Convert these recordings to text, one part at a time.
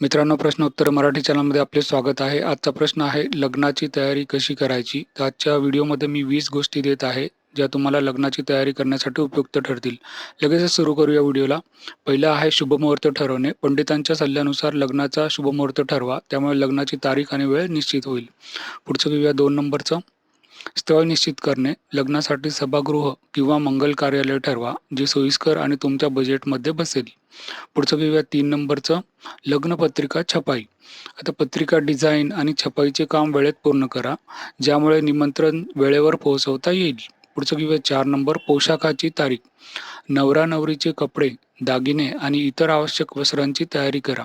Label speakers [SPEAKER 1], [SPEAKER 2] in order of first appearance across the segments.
[SPEAKER 1] मित्रांनो प्रश्न उत्तर मराठी चॅनलमध्ये आपले स्वागत आहे. आजचा प्रश्न आहे लग्नाची तयारी कशी करायची? तर आजच्या व्हिडिओमध्ये मी वीस गोष्टी देत आहे ज्या तुम्हाला लग्नाची तयारी करण्यासाठी उपयुक्त ठरतील. लगेचच सुरू करूया व्हिडिओला. पहिला आहे शुभमुहूर्त ठरवणे. पंडितांच्या सल्ल्यानुसार लग्नाचा शुभमुहूर्त ठरवा त्यामुळे लग्नाची तारीख आणि वेळ निश्चित होईल. पुढचं घेऊया दोन नंबरचं. स्थळ निश्चित करणे. लग्नासाठी सभागृह किंवा मंगल कार्यालय ठरवा जे सोयीस्कर आणि तुमच्या बजेटमध्ये बसेल. पुढचं घेऊया तीन नंबरचं. लग्नपत्रिका छपाई. आता पत्रिका डिझाईन आणि छपाईचे काम वेळेत पूर्ण करा. ज्यामुळे निमंत्रण वेळेवर पोहोचवता येईल. पुढचं घेऊया चार नंबर पोशाखाची तारीख. नवरा नवरीचे कपडे दागिने आणि इतर आवश्यक वस्त्रांची तयारी करा.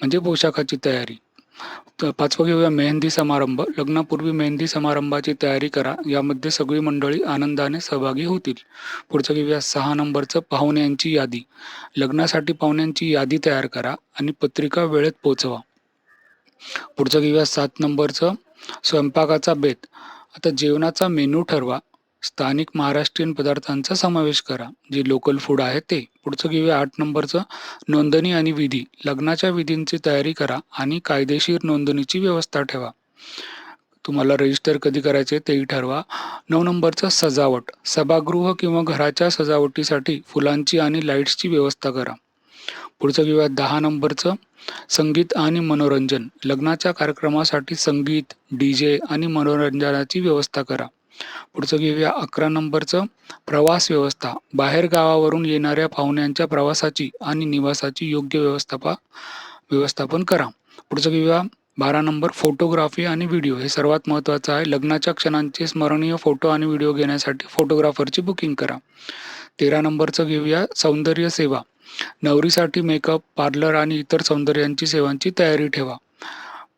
[SPEAKER 1] म्हणजे पोशाखाची तयारी. तर पाचवं घेऊया मेहंदी समारंभ. लग्नापूर्वी मेहंदी समारंभाची तयारी करा. यामध्ये सगळी मंडळी आनंदाने सहभागी होतील. पुढचं घेऊया सहा नंबरचं पाहुण्यांची यादी. लग्नासाठी पाहुण्यांची यादी तयार करा आणि पत्रिका वेळेत पोचवा. पुढचं घेऊया सात नंबरचं स्वयंपाकाचा बेत. आता जेवणाचा मेनू ठरवा. स्थानिक महाराष्ट्रीयन पदार्थांचा समावेश करा. जे लोकल फूड आहे ते. पुढचं घेऊया आठ नंबरचं. नोंदणी आणि विधी. लग्नाच्या विधींची तयारी करा आणि कायदेशीर नोंदणीची व्यवस्था ठेवा. तुम्हाला रजिस्टर कधी करायचे तेही ठरवा. नऊ नंबरचं सजावट. सभागृह किंवा घराच्या सजावटीसाठी फुलांची आणि लाईट्सची व्यवस्था करा. पुढचं घेऊया दहा नंबरचं. संगीत आणि मनोरंजन. लग्नाच्या कार्यक्रमासाठी संगीत डी जे आणि मनोरंजनाची व्यवस्था करा. पुढचं घेऊया अकरा नंबरचं प्रवास व्यवस्था. बाहेर गावावरून येणाऱ्या पाहुण्यांच्या प्रवासाची आणि निवासाची योग्य व्यवस्थापा व्यवस्थापन करा. पुढचं घेऊया बारा नंबर फोटोग्राफी आणि व्हिडिओ. हे सर्वात महत्त्वाचं आहे. लग्नाच्या क्षणांचे स्मरणीय फोटो आणि व्हिडिओ घेण्यासाठी फोटोग्राफरची बुकिंग करा. तेरा नंबरचं घेऊया सौंदर्य सेवा. नवरीसाठी मेकअप पार्लर आणि इतर सौंदर्यांची सेवांची तयारी ठेवा.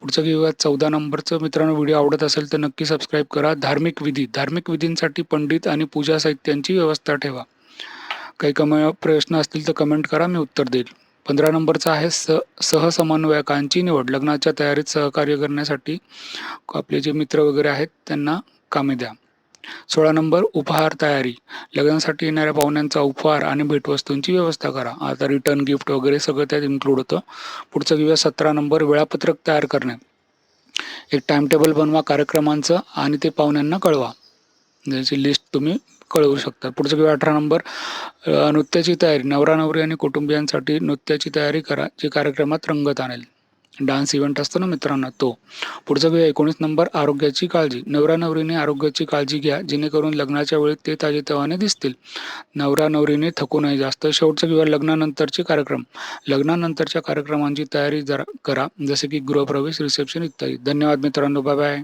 [SPEAKER 1] पुढचं घेऊया चौदा नंबरचं मित्रांनो व्हिडिओ आवडत असेल तर नक्की सबस्क्राईब करा. धार्मिक विधी धार्मिक विधींसाठी पंडित आणि पूजा साहित्यांची व्यवस्था ठेवा. काही कम प्रश्न असतील तर कमेंट करा मी उत्तर देईल. पंधरा नंबरचा आहे स सहसमन्वयकांची निवड. लग्नाच्या तयारीत सहकार्य करण्यासाठी आपले जे मित्र वगैरे आहेत त्यांना कामे द्या. सोळा नंबर उपहार तयारी. लग्नासाठी येणाऱ्या पाहुण्यांचा उपहार आणि भेटवस्तूंची व्यवस्था करा. आता रिटर्न गिफ्ट वगैरे सगळं त्यात इन्क्लूड होतं. पुढचं घेऊया सतरा नंबर वेळापत्रक तयार करणे. एक टाइमटेबल बनवा कार्यक्रमांचं आणि ते पाहुण्यांना कळवा. ज्याची लिस्ट तुम्ही कळवू शकता. पुढचं किंवा अठरा नंबर नृत्याची तयारी. नवरा नवरी आणि कुटुंबियांसाठी नृत्याची तयारी करा जे कार्यक्रमात रंगत आणेल. डान्स इव्हेंट असतो ना मित्रांनो तो. पुढचं घेऊया एकोणीस नंबर आरोग्याची काळजी. नवरा नवरीने आरोग्याची काळजी घ्या जेणेकरून लग्नाच्या वेळी ते ताजेतवाने दिसतील. नवरा नवरीने थकू नये जास्त. शेवटचं घेऊया लग्नानंतरचे कार्यक्रम. लग्नानंतरच्या कार्यक्रमांची तयारी जरा करा जसे की गृहप्रवेश रिसेप्शन इत्यादी. धन्यवाद मित्रांनो बाय बाय